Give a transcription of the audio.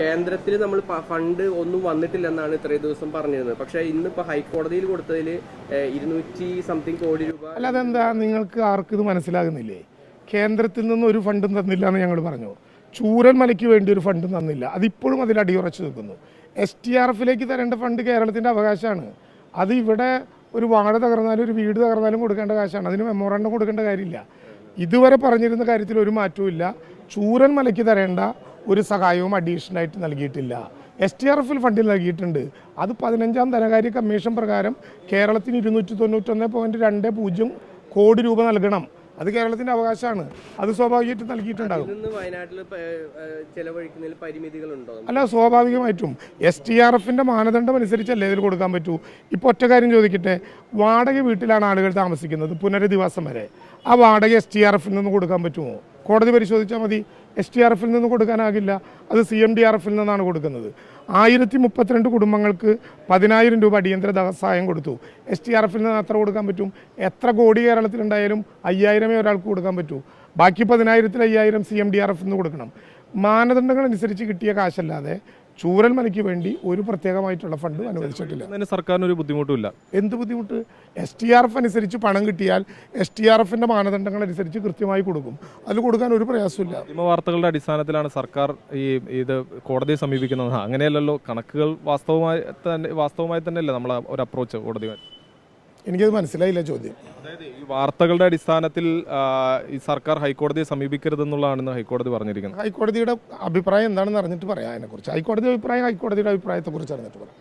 കേന്ദ്രത്തിൽ നമ്മൾ ഫണ്ട് ഒന്നും വന്നിട്ടില്ലെന്നാണ് ഇത്രയും ദിവസം പറഞ്ഞിരുന്നത്. പക്ഷേ ഇന്നിപ്പോൾ ഹൈക്കോടതിയിൽ കൊടുത്തതിൽ ഇരുന്നൂറ്റി സംതിങ് കോടി രൂപ അല്ല അതെന്താ നിങ്ങൾക്ക് ആർക്കും ഇത് മനസ്സിലാകുന്നില്ലേ? കേന്ദ്രത്തിൽ നിന്ന് ഒരു ഫണ്ടും തന്നില്ല എന്ന് ഞങ്ങൾ പറഞ്ഞു. ചൂരൻ മലയ്ക്ക് വേണ്ടി ഒരു ഫണ്ടും തന്നില്ല. അതിപ്പോഴും അതിൽ അടിയുറച്ചു നിൽക്കുന്നു. എസ് ടി ആർ എഫിലേക്ക് തരേണ്ട ഫണ്ട് കേരളത്തിന്റെ അവകാശമാണ്. അത് ഇവിടെ ഒരു വാഴ തകർന്നാലും ഒരു വീട് തകർന്നാലും കൊടുക്കേണ്ട കാശാണ്. അതിന് മെമ്മോറാണ്ടം കൊടുക്കേണ്ട കാര്യമില്ല. ഇതുവരെ പറഞ്ഞിരുന്ന കാര്യത്തിൽ ഒരു മാറ്റവും ഇല്ല ചൂരൻ മലയ്ക്ക് തരേണ്ട ഒരു സഹായവും അഡീഷണലായിട്ട് നൽകിയിട്ടില്ല. എസ് ടി ആർ എഫിൽ ഫണ്ടിൽ നൽകിയിട്ടുണ്ട്. അത് പതിനഞ്ചാം ധനകാര്യ കമ്മീഷൻ പ്രകാരം കേരളത്തിന് ഇരുന്നൂറ്റി തൊണ്ണൂറ്റൊന്ന് പോയിന്റ് രണ്ട് പൂജ്യം കോടി രൂപ നൽകണം. അത് കേരളത്തിന്റെ അവകാശമാണ്. അത് സ്വാഭാവികമായിട്ട് നൽകിയിട്ടുണ്ടാകും. അല്ല സ്വാഭാവികമായിട്ടും. എസ് ടി ആർ എഫിന്റെ മാനദണ്ഡം അനുസരിച്ചല്ലേ ഇതിൽ കൊടുക്കാൻ പറ്റൂ? ഇപ്പോൾ ഒറ്റ കാര്യം ചോദിക്കട്ടെ. വാടക വീട്ടിലാണ് ആളുകൾ താമസിക്കുന്നത് പുനരധിവാസം വരെ. ആ വാടക എസ് ടി ആർ എഫിൽ നിന്ന് കൊടുക്കാൻ പറ്റുമോ? കോടതി പരിശോധിച്ചാൽ മതി. എസ് ടി ആർ എഫിൽ നിന്ന് കൊടുക്കാനാകില്ല. അത് സി എം ഡി ആർ എഫിൽ നിന്നാണ് കൊടുക്കുന്നത്. ആയിരത്തി മുപ്പത്തിരണ്ട് കുടുംബങ്ങൾക്ക് പതിനായിരം രൂപ അടിയന്തര ധനസഹായം കൊടുത്തു. എസ് ടി ആർ എഫിൽ നിന്ന് എത്ര കൊടുക്കാൻ പറ്റും? എത്ര കോടി കേരളത്തിലുണ്ടായാലും അയ്യായിരമേ ഒരാൾക്ക് കൊടുക്കാൻ പറ്റൂ. ബാക്കി പതിനായിരത്തിൽ അയ്യായിരം സി എം ഡി ആർ എഫിൽ നിന്ന് കൊടുക്കണം. മാനദണ്ഡങ്ങൾ അനുസരിച്ച് കിട്ടിയ കാശല്ലാതെ ചൂരൽ മലയ്ക്ക് വേണ്ടി ഒരു പ്രത്യേകമായിട്ടുള്ള ഫണ്ട് അനുവദിച്ചിട്ടില്ല. സർക്കാരിന് ഒരു ബുദ്ധിമുട്ടുമില്ല. എന്ത് ബുദ്ധിമുട്ട്? എസ് ടി ആർ എഫ് അനുസരിച്ച് പണം കിട്ടിയാൽ എസ് ടി ആർ എഫിന്റെ മാനദണ്ഡങ്ങൾ അനുസരിച്ച് കൃത്യമായി കൊടുക്കും. അത് കൊടുക്കാൻ ഒരു പ്രയാസമില്ല വാർത്തകളുടെ അടിസ്ഥാനത്തിലാണ് സർക്കാർ ഈ ഇത് കോടതിയെ സമീപിക്കുന്നത്. അങ്ങനെയല്ലല്ലോ കണക്കുകൾ വാസ്തവമായി തന്നെ വാസ്തവമായി തന്നെയല്ലേ നമ്മൾ ഒരു അപ്രോച്ച് കോടതിയുമായി എനിക്കത് മനസ്സിലായില്ല ചോദ്യം. അതായത് ഈ വാർത്തകളുടെ അടിസ്ഥാനത്തിൽ ഈ സർക്കാർ ഹൈക്കോടതിയെ സമീപിക്കരുതെന്നുള്ളതാണെന്ന് ഹൈക്കോടതി പറഞ്ഞിരിക്കുന്നത് ഹൈക്കോടതിയുടെ അഭിപ്രായം എന്താണെന്ന് അറിഞ്ഞിട്ട് പറയാം അതിനെക്കുറിച്ച്. ഹൈക്കോടതി അഭിപ്രായം ഹൈക്കോടതിയുടെ അഭിപ്രായത്തെക്കുറിച്ച് അറിഞ്ഞിട്ട് പറയാം.